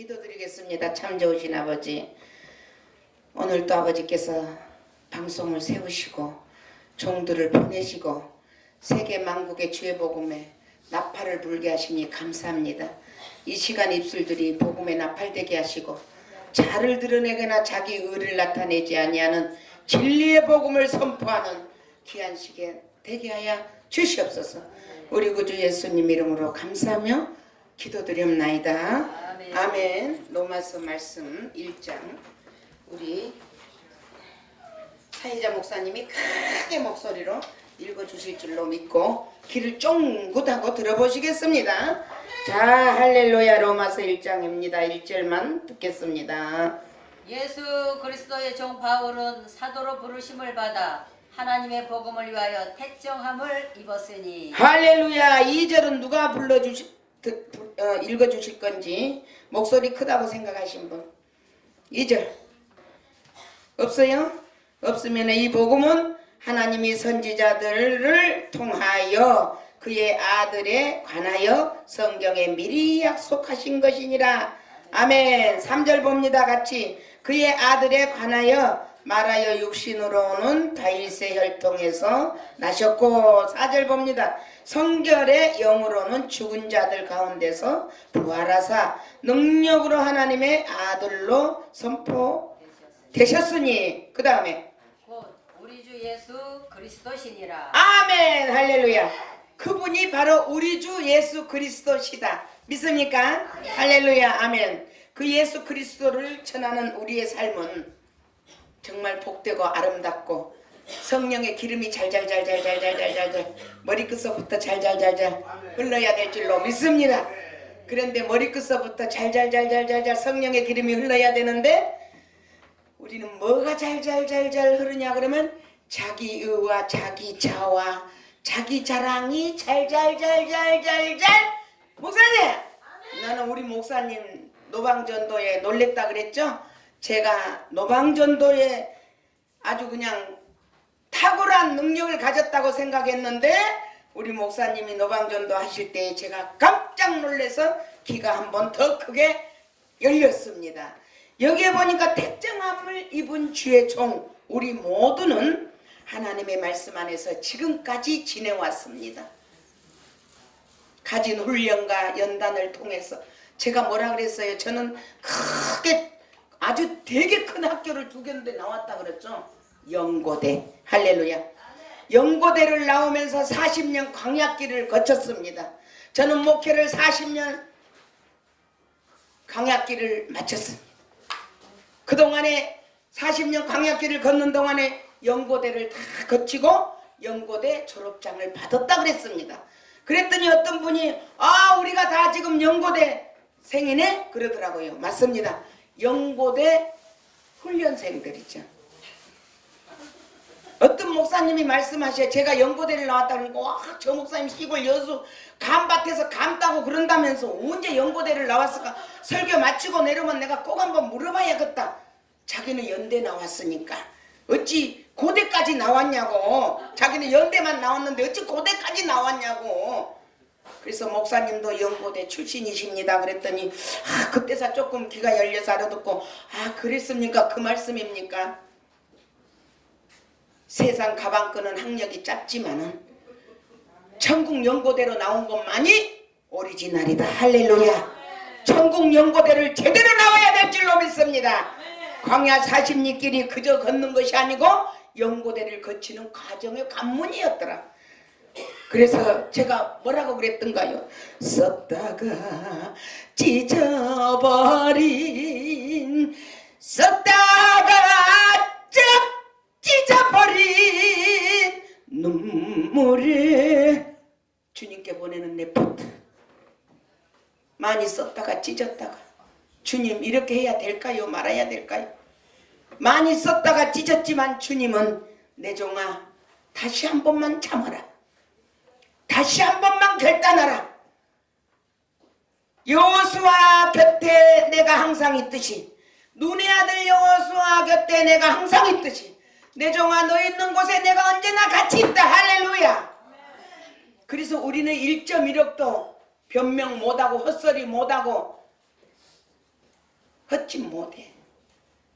기도드리겠습니다. 참 좋으신 아버지. 오늘 또 아버지께서 방송을 세우시고 종들을 보내시고 세계 만국의 주의 복음에 나팔을 불게 하시니 감사합니다. 이 시간 입술들이 복음에 나팔되게 하시고 자를 드러내거나 자기 의를 나타내지 아니하는 진리의 복음을 선포하는 귀한 시간 되게 하여 주시옵소서. 우리 구주 예수님 이름으로 감사하며 기도드리옵나이다. 아멘. 아멘. 로마서 말씀 1장 우리 사회자 목사님이 크게 목소리로 읽어주실 줄로 믿고 귀를 쫑긋하고 들어보시겠습니다. 자 할렐루야 로마서 1장입니다. 1절만 듣겠습니다. 예수 그리스도의 종 바울은 사도로 부르심을 받아 하나님의 복음을 위하여 택정함을 입었으니 할렐루야 2절은 누가 불러주실 듣- 부- 어, 읽어주실 건지 목소리 크다고 생각하신 분. 2절 없어요? 없으면 이 복음은 하나님이 선지자들을 통하여 그의 아들에 관하여 성경에 미리 약속하신 것이니라. 아멘. 3절 봅니다. 같이. 그의 아들에 관하여 말하여 육신으로는 다윗의 혈통에서 나셨고 4절 봅니다. 성결의 영으로는 죽은 자들 가운데서 부활하사 능력으로 하나님의 아들로 선포 되셨으니 그 다음에 곧 우리 주 예수 그리스도시니라. 아멘. 할렐루야. 그분이 바로 우리 주 예수 그리스도시다. 믿습니까? 할렐루야. 아멘. 그 예수 그리스도를 전하는 우리의 삶은 정말 복되고 아름답고 성령의 기름이 잘잘잘잘잘잘잘잘 머리끝서부터 잘잘잘잘 흘러야 될 줄로 믿습니다. 그런데 머리끝서부터 잘잘잘잘잘잘 성령의 기름이 흘러야 되는데 우리는 뭐가 잘잘잘잘 흐르냐 그러면 자기 의와 자기 자와 자기 자랑이 잘잘잘잘잘잘 목사님! 나는 우리 목사님 노방전도에 놀랬다 그랬죠 제가 노방전도에 아주 그냥 탁월한 능력을 가졌다고 생각했는데 우리 목사님이 노방전도 하실 때 제가 깜짝 놀라서 귀가 한 번 더 크게 열렸습니다. 여기에 보니까 택정함을 입은 주의 종 우리 모두는 하나님의 말씀 안에서 지금까지 지내왔습니다. 가진 훈련과 연단을 통해서 제가 뭐라 그랬어요? 저는 크게 아주 되게 큰 학교를 두 군데 나왔다 그랬죠. 영고대 할렐루야. 영고대를 나오면서 40년 광약길을 거쳤습니다. 저는 목회를 40년 광약길을 마쳤습니다. 그동안에 40년 광약길을 걷는 동안에 연고대를 다 거치고 연고대 졸업장을 받았다 그랬습니다. 그랬더니 어떤 분이 아 우리가 다 지금 연고대 생이네 그러더라고요. 맞습니다. 연고대 훈련생들이죠. 어떤 목사님이 말씀하셔 제가 연고대를 나왔다는 거 와 저 목사님 시골 여수 감밭에서 감 따고 그런다면서 언제 연고대를 나왔을까? 설교 마치고 내려오면 내가 꼭 한번 물어봐야겠다. 자기는 연대 나왔으니까. 어찌 고대까지 나왔냐고. 자기는 연대만 나왔는데 어찌 고대까지 나왔냐고 그래서 목사님도 연고대 출신이십니다 그랬더니 아 그때서 조금 귀가 열려서 알아듣고 아 그랬습니까 그 말씀입니까 세상 가방 끄는 학력이 짧지만은 천국 연고대로 나온 것만이 오리지널이다. 할렐루야. 천국 연고대를 제대로 나와야 될 줄로 믿습니다. 광야 40리길이 그저 걷는 것이 아니고 연고대를 거치는 과정의 관문이었더라. 그래서 제가 뭐라고 그랬던가요? 썼다가 찢어버린 썼다가 쩍 찢어버린 눈물에 주님께 보내는 내 포트. 많이 썼다가 찢었다가 주님 이렇게 해야 될까요? 말아야 될까요? 많이 썼다가 찢었지만 주님은 내 종아 다시 한 번만 참아라 다시 한 번만 결단하라 여호수아 곁에 내가 항상 있듯이 눈의 아들 여호수아 곁에 내가 항상 있듯이 내 종아 너 있는 곳에 내가 언제나 같이 있다 할렐루야 그래서 우리는 1.1억도 변명 못하고 헛소리 못하고 헛짓 못해.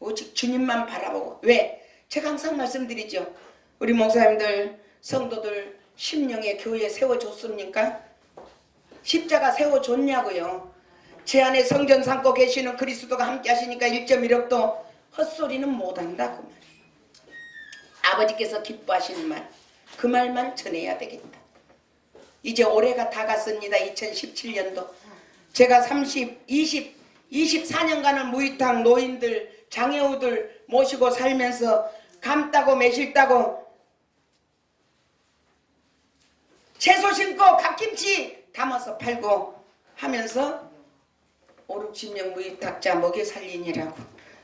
오직 주님만 바라보고 왜? 제가 항상 말씀드리죠. 우리 목사님들 성도들 심령의 교회 세워줬습니까? 십자가 세워줬냐고요. 제 안에 성전 삼고 계시는 그리스도가 함께 하시니까 1.1억도 헛소리는 못한다고 그 말. 아버지께서 기뻐하시는 말, 그 말만 전해야 되겠다. 이제 올해가 다 갔습니다. 2017년도. 제가 30, 20, 24년간을 무이탕 노인들, 장애우들 모시고 살면서 감 따고 매실 따고 채소 심고 갓김치 담아서 팔고 하면서 5, 60명 무이탁자 먹여 살리니라고.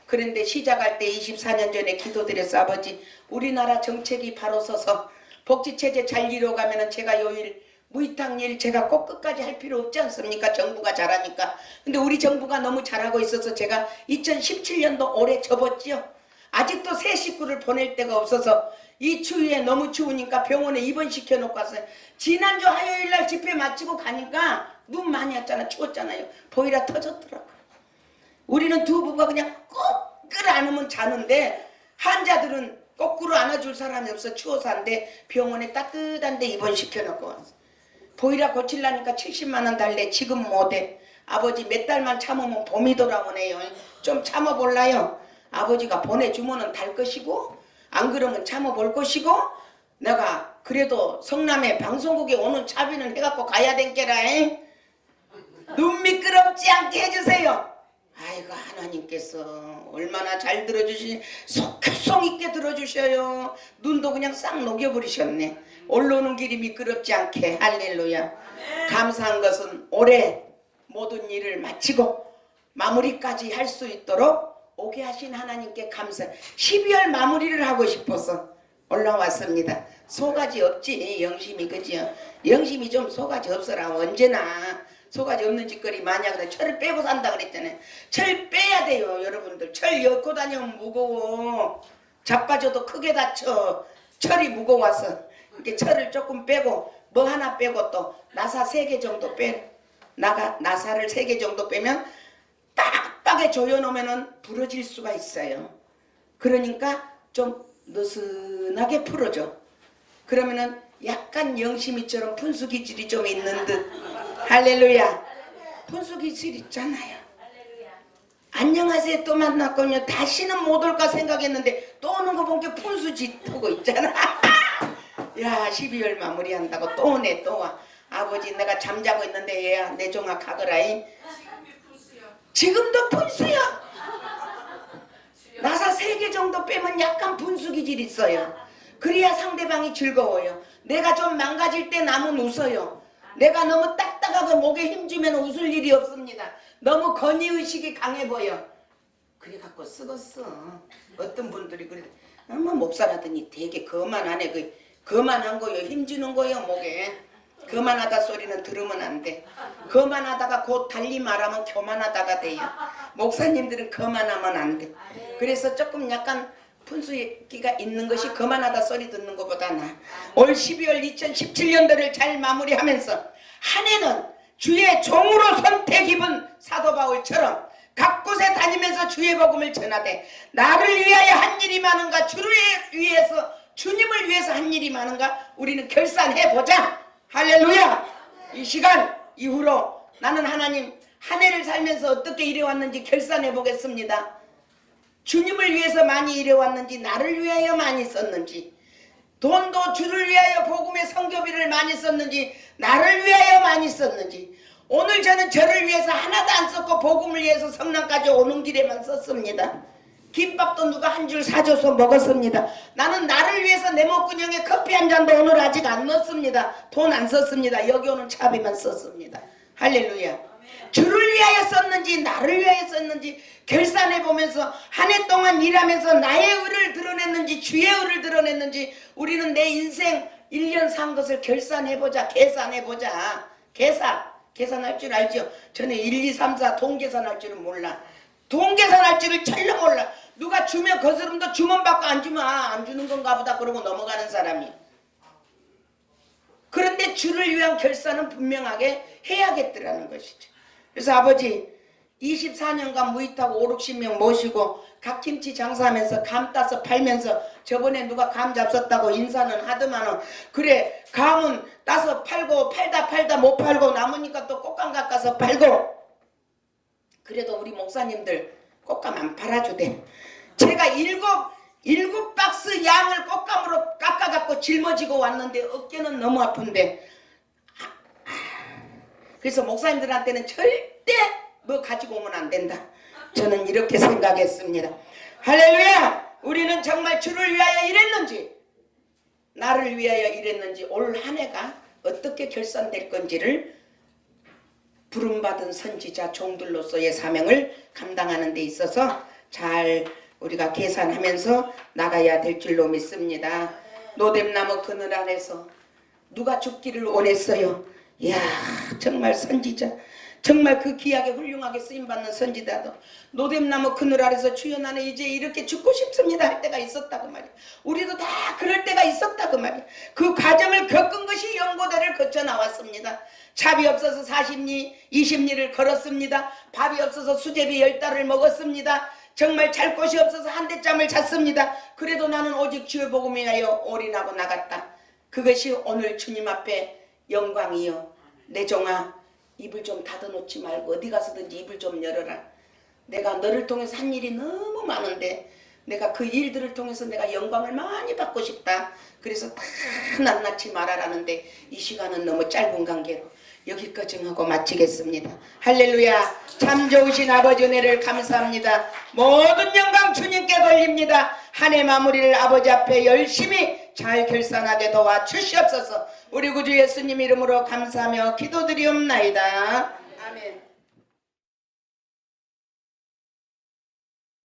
그런데 시작할 때 24년 전에 기도드렸어 아버지. 우리나라 정책이 바로 서서 복지체제 잘 이루어가면은 제가 요일 무이탁 일 제가 꼭 끝까지 할 필요 없지 않습니까? 정부가 잘하니까. 근데 우리 정부가 너무 잘하고 있어서 제가 2017년도 올해 접었지요 아직도 새 식구를 보낼 데가 없어서 이 추위에 너무 추우니까 병원에 입원시켜 놓고 왔어요. 지난주 화요일 날 집회 마치고 가니까 눈 많이 왔잖아. 추웠잖아요. 보이라 터졌더라고. 우리는 두 부부가 그냥 꼭 끌어안으면 자는데 환자들은 거꾸로 안아줄 사람이 없어 추워서 한데 병원에 따뜻한데 입원시켜 놓고 왔어. 보이라 고칠라니까 70만 원 달래 지금 못해. 아버지 몇 달만 참으면 봄이 돌아오네요. 좀 참아볼라요. 아버지가 보내주면은 달 것이고 안 그러면 참아볼 것이고 내가 그래도 성남에 방송국에 오는 차비는 해갖고 가야 된게라 눈 미끄럽지 않게 해주세요. 아이고 하나님께서 얼마나 잘 들어주시니 속성 있게 들어주셔요. 눈도 그냥 싹 녹여버리셨네. 올라오는 길이 미끄럽지 않게 할렐루야. 감사한 것은 올해 모든 일을 마치고 마무리까지 할 수 있도록 오게 하신 하나님께 감사. 12월 마무리를 하고 싶어서 올라왔습니다. 소가지 없지 영심이 그지요? 영심이 좀 소가지 없어라 언제나 소가지 없는 짓거리 많이 하거든. 철을 빼고 산다 그랬잖아요. 철 빼야 돼요 여러분들. 철 엮고 다니면 무거워. 자빠져도 크게 다쳐. 철이 무거워서 이렇게 철을 조금 빼고 뭐 하나 빼고 또 나사 세 개 정도 빼. 나가 나사를 세 개 정도 빼면 딱딱하게 조여놓으면은 부러질 수가 있어요. 그러니까 좀 느슨하게 풀어줘. 그러면은 약간 영심이처럼 분수기질이 좀 있는 듯. 할렐루야. 분수기질 있잖아요. 안녕하세요 또 만났군요. 다시는 못 올까 생각했는데 또 오는 거 보니까 분수짓하고 있잖아. 야 12월 마무리한다고 또 오네 또 와. 아버지 내가 잠자고 있는데 얘야 내 종아 가거라잉. 지금도 분수야. 나사 세 개 정도 빼면 약간 분수 기질 있어요. 그래야 상대방이 즐거워요. 내가 좀 망가질 때 남은 웃어요. 내가 너무 딱딱하고 목에 힘주면 웃을 일이 없습니다. 너무 건의의식이 강해 보여. 그래 갖고 쓰겄어. 어떤 분들이 그래. 엄마 목사라더니 되게 거만하네. 그 거만한 거요. 힘주는 거요 목에. 거만하다 소리는 들으면 안 돼. 거만하다가 곧 달리 말하면 교만하다가 돼요. 목사님들은 거만하면 안 돼. 그래서 조금 약간 분수기가 있는 것이 거만하다 소리 듣는 것보다 나. 올 12월 2017년도를 잘 마무리하면서 한 해는 주의 종으로 선택 입은 사도 바울처럼 각 곳에 다니면서 주의 복음을 전하되 나를 위하여 한 일이 많은가 주를 위해서 주님을 위해서 한 일이 많은가 우리는 결산해 보자. 할렐루야. 이 시간 이후로 나는 하나님 한 해를 살면서 어떻게 일해왔는지 결산해 보겠습니다. 주님을 위해서 많이 일해왔는지 나를 위하여 많이 썼는지 돈도 주를 위하여 복음의 성교비를 많이 썼는지 나를 위하여 많이 썼는지 오늘 저는 저를 위해서 하나도 안 썼고 복음을 위해서 성남까지 오는 길에만 썼습니다. 김밥도 누가 한 줄 사줘서 먹었습니다. 나는 나를 위해서 내 목구멍에 커피 한 잔도 오늘 아직 안 넣었습니다. 돈 안 썼습니다. 여기 오는 차비만 썼습니다. 할렐루야. 주를 위하여 썼는지 나를 위하여 썼는지 결산해 보면서 한 해 동안 일하면서 나의 의를 드러냈는지 주의 의를 드러냈는지 우리는 내 인생 1년 산 것을 결산해 보자. 계산해 보자. 계산. 계산할 줄 알죠? 저는 1, 2, 3, 4돈 계산할 줄은 몰라. 돈 계산할 줄을 전혀 몰라. 누가 주면 거스름도 주문 받고 안 주면 아, 안 주는 건가 보다 그러고 넘어가는 사람이. 그런데 주를 위한 결산은 분명하게 해야겠더라는 것이죠. 그래서 아버지 24년간 무이타고 5, 60명 모시고 갓김치 장사하면서 감 따서 팔면서 저번에 누가 감 잡섰다고 인사는 하더만은 그래 감은 따서 팔고 팔다 팔다 못 팔고 남으니까 또 꽃감 깎아서 팔고 그래도 우리 목사님들 꽃감 안 팔아주대 제가 일곱 일곱 박스 양을 꽃감으로 깎아갖고 짊어지고 왔는데 어깨는 너무 아픈데 그래서 목사님들한테는 절대 뭐 가지고 오면 안 된다. 저는 이렇게 생각했습니다. 할렐루야! 우리는 정말 주를 위하여 일했는지, 나를 위하여 일했는지, 올 한 해가 어떻게 결산될 건지를 부름받은 선지자 종들로서의 사명을 감당하는 데 있어서 잘 우리가 계산하면서 나가야 될 줄로 믿습니다. 노뎀나무 그늘 아래서 누가 죽기를 원했어요. 이야 정말 선지자 정말 그 귀하게 훌륭하게 쓰임받는 선지자도 노뎀나무 그늘 아래서 주여 나는 이제 이렇게 죽고 싶습니다 할 때가 있었다고 말이야. 우리도 다 그럴 때가 있었다고 말이야. 그 과정을 겪은 것이 연고대를 거쳐 나왔습니다. 잡이 없어서 40리 20리를 걸었습니다. 밥이 없어서 수제비 열 달을 먹었습니다. 정말 잘 곳이 없어서 한 대짬을 잤습니다. 그래도 나는 오직 주의 복음에 하여 올인하고 나갔다. 그것이 오늘 주님 앞에 영광이요. 내 종아, 입을 좀 닫아놓지 말고 어디 가서든지 입을 좀 열어라. 내가 너를 통해서 한 일이 너무 많은데 내가 그 일들을 통해서 내가 영광을 많이 받고 싶다. 그래서 다 낱낱이 말하라는데 이 시간은 너무 짧은 관계로 여기까지 하고 마치겠습니다. 할렐루야. 참 좋으신 아버지 은혜를 감사합니다. 모든 영광 주님께 돌립니다. 한 해 마무리를 아버지 앞에 열심히 잘 결산하게 도와 주시옵소서. 우리 구주 예수님 이름으로 감사하며 기도드리옵나이다. 아멘.